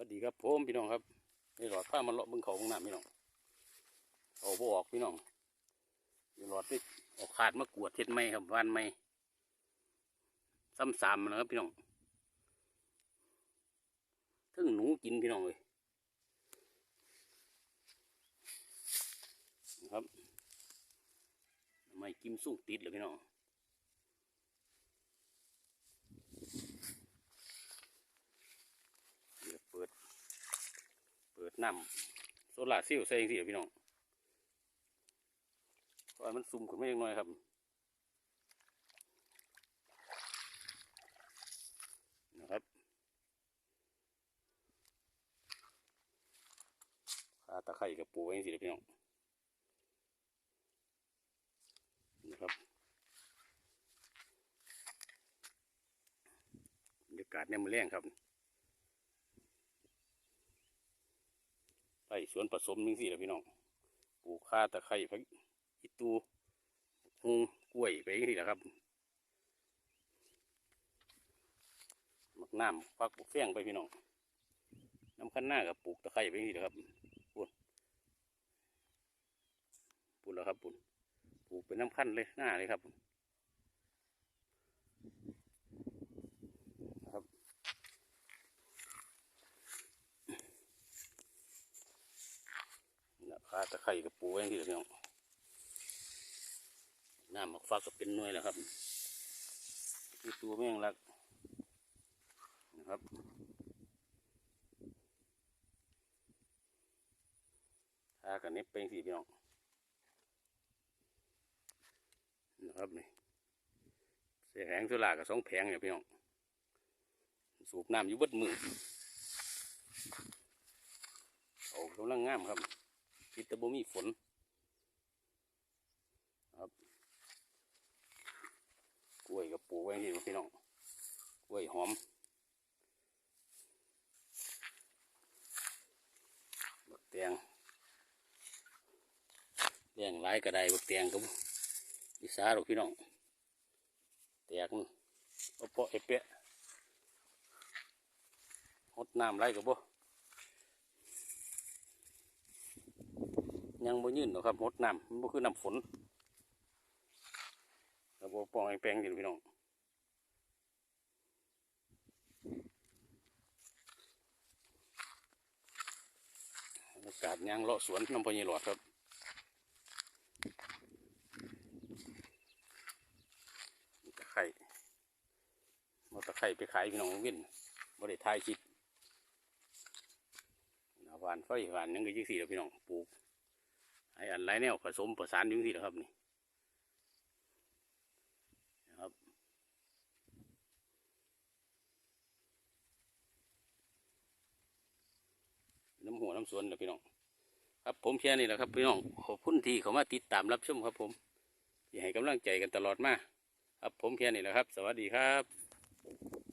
วัสดีครับผมพี่น้องครับนี่หลอดผ้ามันเลาะบึงเขาบึงน้ำพี่น้องเอาบออกพี่น้องนี่หลอดนี่ออกขาดมากวดเท็ดไม้ครับวานไม้ซ้ำสามนะครับพี่น้องทึ่งหนูกินพี่น้องเลยนะครับ ไม่กิมสู้ติดเลยพี่น้อง เดี๋ยวเปิด เปิด น้ำโซล่าเซลล์ใส่ยังสิพี่น้องเพราะว่ามันซุ่มขึ้นมาเล็กน้อยครับนะครับขาตะไคร่กับปูไว้ยังสิพี่น้องนะครับบรรยากาศเนี่ยมันแรงครับ ไร่สวนผสมนี่สิแหละพี่น้องปลูกข่าตะไคร้พักอีตูฮงกล้วยไปนี่แหละครับมักน้ำฟักปลูกแฝงไปพี่น้องน้ำขั้นหน้ากับปลูกตะไคร้ไปนี่แหละครับปุ่นปุ่นแล้วครับปุ่นปลูกเป็นน้ำขั้นเลยหน้าเลยครับนะครับ นะขาตะไคร่กับปูไว้ที่พี่น้องน้ำหมักฟักก็เป็นหน่วยแล้วครับคือตัวแม่งรักนะครับทากันเน็บเป็นสี่พี่น้องนะครับนี่เสียแผงสุรากับสองแผงเนี่ยพี่น้องสูบน้ำอยู่บดมือโอ้กำลังงามครับ คิดต่บ่มีฝนครับกล้วยกับปลูกไว้ที่พี่น้องกล้วยหอมบักแตงเลี้ยงหลายกระไดบักแตงกับวิสาหรอกพี่น้องแตกมันเอาเปาะไอ้เปะหดน้ำไรกับบ่ ยังบ่ยืนหรอกครับหดน้ำมันบ่คือน้ำฝนแล้วบ่ปองไอแปลงกินพี่น้องอากาศยางเลาะสวนน้ำพญหลอดครับตะไคร่มาตะไคร่ไปขายพี่น้องวินบ่ได้ทายชิดหวานไฟหวานยังก็ยี่สี่แล้วพี่น้องปลูก ไอ้อันไรแนวผสมประสานอยู่ที่นะครับนี่นะครับน้ำหัวน้ำสวนนะพี่น้องครับผมแค่นี้แหละครับพี่น้องขอบคุณที่เขามาติดตามรับชมครับผมที่ให้กำลังใจกันตลอดมาครับผมแค่นี้แหละครับ สวัสดีครับ